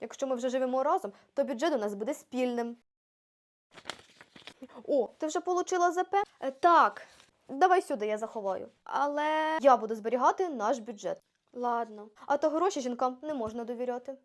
Якщо ми вже живемо разом, то бюджет у нас буде спільним. О, ти вже отримала ЗП? Е, Так. Давай сюди, я заховаю. Але я буду зберігати наш бюджет. Ладно. А то гроші жінкам не можна довіряти.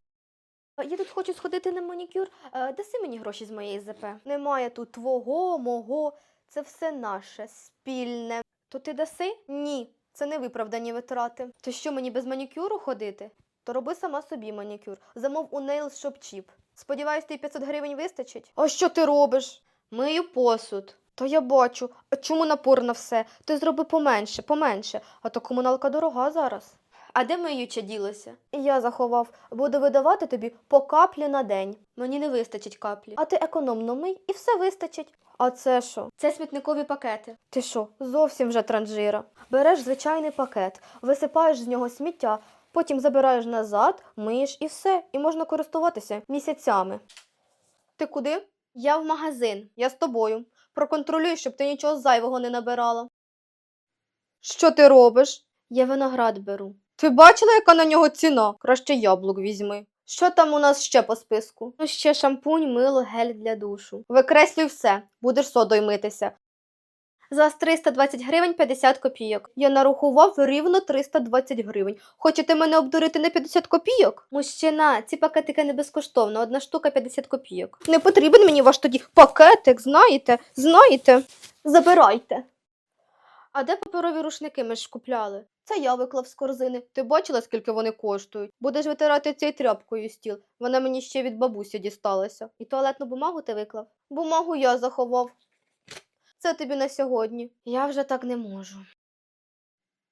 Я тут хочу сходити на манікюр. Е, Даси мені гроші з моєї ЗП. Немає тут твого, мого. Це все наше, спільне. То ти даси? Ні, це не виправдані витрати. То що мені без манікюру ходити? То роби сама собі манікюр. Замов у Nails Shop Cheap. Сподіваюсь, тобі 500 гривень вистачить? А що ти робиш? Мию посуд. То я бачу. А чому напор на все? Ти зроби поменше, поменше, а то комуналка дорога зараз. А де миюче ділося? Я заховав. Буду видавати тобі по каплі на день. Мені не вистачить каплі. А ти економно мий і все вистачить. А це що? Це смітникові пакети. Ти що, зовсім вже транжира. Береш звичайний пакет, висипаєш з нього сміття, потім забираєш назад, миєш і все, і можна користуватися місяцями. Ти куди? Я в магазин. Я з тобою. Проконтролюй, щоб ти нічого зайвого не набирала. Що ти робиш? Я виноград беру. Ти бачила, яка на нього ціна? Краще яблук візьми. Що там у нас ще по списку? Ну, ще шампунь, мило, гель для душу. Викреслюй все, будеш содою митися. За 320 гривень 50 копійок. Я нарахував рівно 320 гривень. Хочете мене обдурити на 50 копійок? Мужчина, ці пакетики не безкоштовно, одна штука 50 копійок. Не потрібен мені ваш тоді пакетик, знаєте? Знаєте? Забирайте. А де паперові рушники ми ж купляли? Це я виклав з корзини. Ти бачила, скільки вони коштують? Будеш витирати цією тряпкою стіл. Вона мені ще від бабусі дісталася. І туалетну бумагу ти виклав? Бумагу я заховав. Це тобі на сьогодні. Я вже так не можу.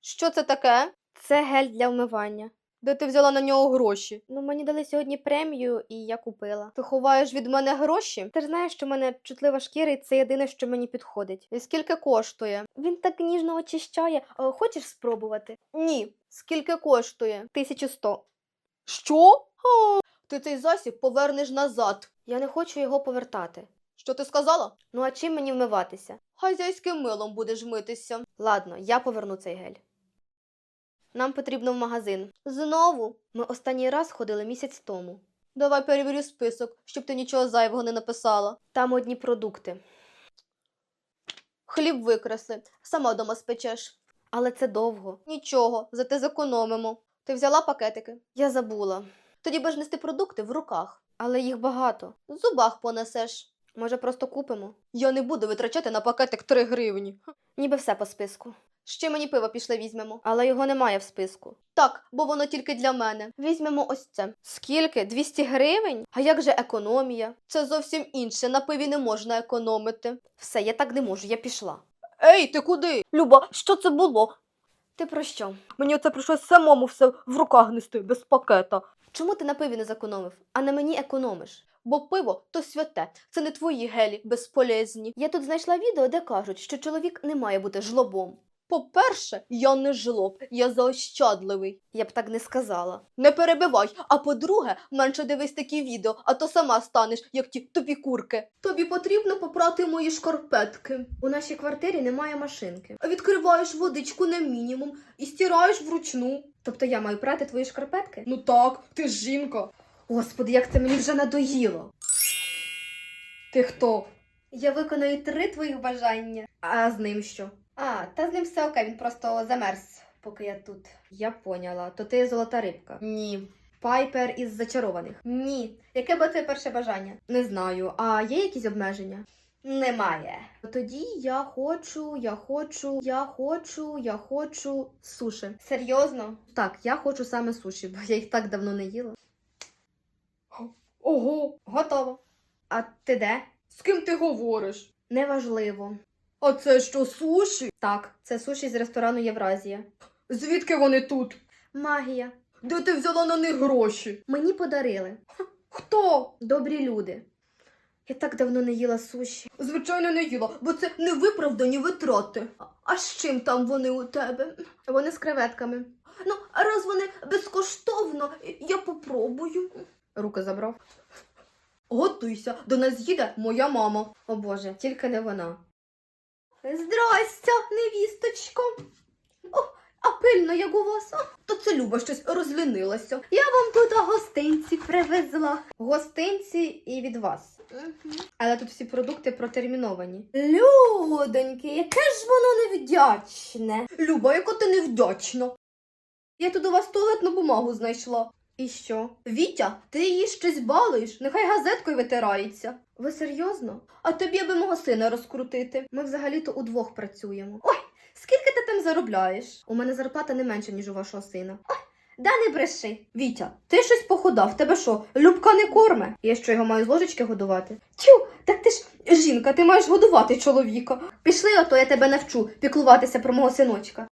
Що це таке? Це гель для вмивання. Де ти взяла на нього гроші? Ну, мені дали сьогодні премію, і я купила. Ти ховаєш від мене гроші? Ти ж знаєш, що в мене чутлива шкіра, і це єдине, що мені підходить. І скільки коштує? Він так ніжно очищає. Е, Хочеш спробувати? Ні. Скільки коштує? 1100. Що? Ти цей засіб повернеш назад. Я не хочу його повертати. Що ти сказала? Ну а чим мені вмиватися? Хазяйським милом будеш митися. Ладно, я поверну цей гель. Нам потрібно в магазин. Знову? Ми останній раз ходили місяць тому. Давай перевірю список, щоб ти нічого зайвого не написала. Там одні продукти. Хліб викресли, сама дома спечеш. Але це довго. Нічого, зате зекономимо. Ти взяла пакетики? Я забула. Тоді будеш нести продукти в руках, але їх багато. В зубах понесеш. Може, просто купимо? Я не буду витрачати на пакетик 3 гривні. Ніби все по списку. Ще мені пиво пішли візьмемо. Але його немає в списку. Так, бо воно тільки для мене. Візьмемо ось це. Скільки? 200 гривень? А як же економія? Це зовсім інше. На пиві не можна економити. Все, я так не можу, я пішла. Ей, ти куди? Люба, що це було? Ти про що? Мені оце прийшлось самому все в руках нести без пакета. Чому ти на пиві не зекономив, а на мені економиш? Бо пиво то святе, це не твої гелі безполезні. Я тут знайшла відео, де кажуть, що чоловік не має бути жлобом. По-перше, я не жлоб, я заощадливий. Я б так не сказала. Не перебивай. А по-друге, менше дивись такі відео, а то сама станеш, як ті тупі курки. Тобі потрібно попрати мої шкарпетки. У нашій квартирі немає машинки. Відкриваєш водичку на мінімум і стираєш вручну. Тобто я маю прати твої шкарпетки? Ну так, ти ж жінка. Господи, як це мені вже надоїло. Ти хто? Я виконую три твоїх бажання. А з ним що? А, та з ним все окей, він просто замерз, поки я тут. Я поняла. То ти золота рибка? Ні. Пайпер із зачарованих? Ні. Яке би твоє перше бажання? Не знаю. А є якісь обмеження? Немає. Тоді я хочу, я хочу, я хочу, я хочу суші. Серйозно? Так, я хочу саме суші, бо я їх так давно не їла. Ого, готово. А ти де? З ким ти говориш? Неважливо. А це що, суші? Так, це суші з ресторану Євразія. Звідки вони тут? Магія. Де ти взяла на них гроші? Мені подарили. Хто? Добрі люди. Я так давно не їла суші. Звичайно, не їла, бо це невиправдані витрати. А- з чим там вони у тебе? Вони з креветками. Ну, раз вони безкоштовно, я попробую. Руки забрав. Готуйся, до нас їде моя мама. О Боже, тільки не вона. Здрастя, невісточко. О, А пильно, як у вас? А, то це Люба щось розлінилася. Я вам тут гостинці привезла. Гостинці і від вас. Але тут всі продукти протерміновані. Людоньки, яке ж воно невдячне. Люба, яка ти невдячна. Я тут у вас туалетну бумагу знайшла. І що? Вітя, ти її щось балуєш, нехай газеткою витирається. Ви серйозно? А тобі би мого сина розкрутити. Ми взагалі-то удвох працюємо. Ой, скільки ти там заробляєш? У мене зарплата не менша, ніж у вашого сина. Ой, да не бреши. Вітя, ти щось походав, тебе що, Любка не корме? Я що його маю з ложечки годувати? Тю, так ти ж жінка, ти маєш годувати чоловіка. Пішли, ото я тебе навчу піклуватися про мого синочка.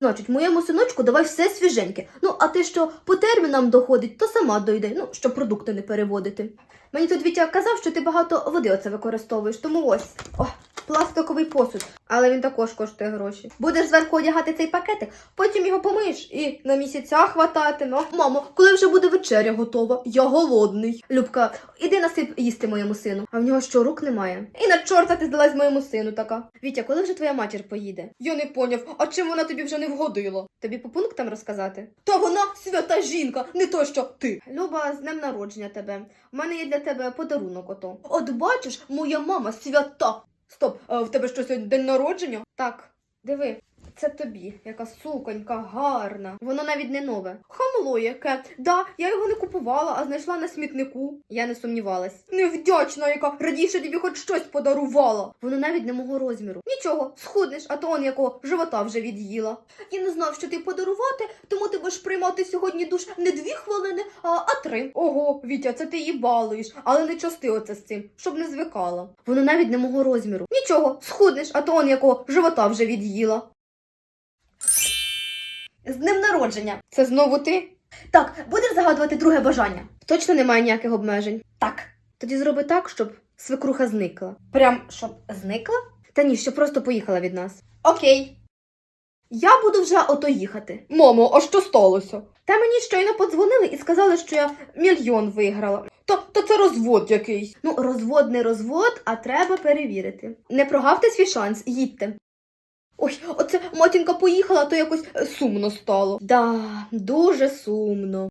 Значить, моєму синочку давай все свіженьке. Ну, а те, що по термінам доходить, то сама дойде, ну, щоб продукти не переводити. Мені тут Вітя казав, що ти багато води оце використовуєш, тому ось. О, пластиковий посуд. Але він також коштує гроші. Будеш зверху одягати цей пакетик, потім його помиєш і на місяця хвататиме. О, Мамо, коли вже буде вечеря готова? Я голодний. Любка, іди насип їсти моєму сину. А в нього що, рук немає? І на чорта ти здалась моєму сину така. Вітя, коли вже твоя матір поїде? Я не поняв, а чим вона тобі вже не вгодила? Тобі по пунктам розказати? Та вона свята жінка, не то що ти. Люба, з днем народження тебе. У мене є для тебе подарунок ото. От бачиш, моя мама свята. Стоп, в тебе що сьогодні день народження? Так, диви. Це тобі, яка суконька, гарна. Воно навіть не нове. Хамло яке. Да, я його не купувала, а знайшла на смітнику. Я не сумнівалась. Невдячна, яка радіше тобі хоч щось подарувала. Воно навіть не мого розміру. Нічого, схуднеш, а то он якого живота вже від'їла. Я не знав, що ти подарувати, тому ти будеш приймати сьогодні душ не дві хвилини, а, а три. Ого, Вітя, це ти її балуєш, але не части оце з цим, щоб не звикала. Воно навіть не мого розміру. Нічого, схуднеш, а то он якого живота вже від'їла. З днем народження. Це знову ти? Так, будеш загадувати друге бажання. Точно немає ніяких обмежень. Так. Тоді зроби так, щоб свекруха зникла. Прям щоб зникла? Та ні, щоб просто поїхала від нас. Окей. Я буду вже ото їхати. Мамо, а що сталося? Та мені щойно подзвонили і сказали, що я мільйон виграла. Та, та це розвод якийсь. Ну, розвод не розвод, а треба перевірити. Не прогавте свій шанс, їдьте. Ой, оце матінка поїхала, то якось е, сумно стало. Да, дуже сумно.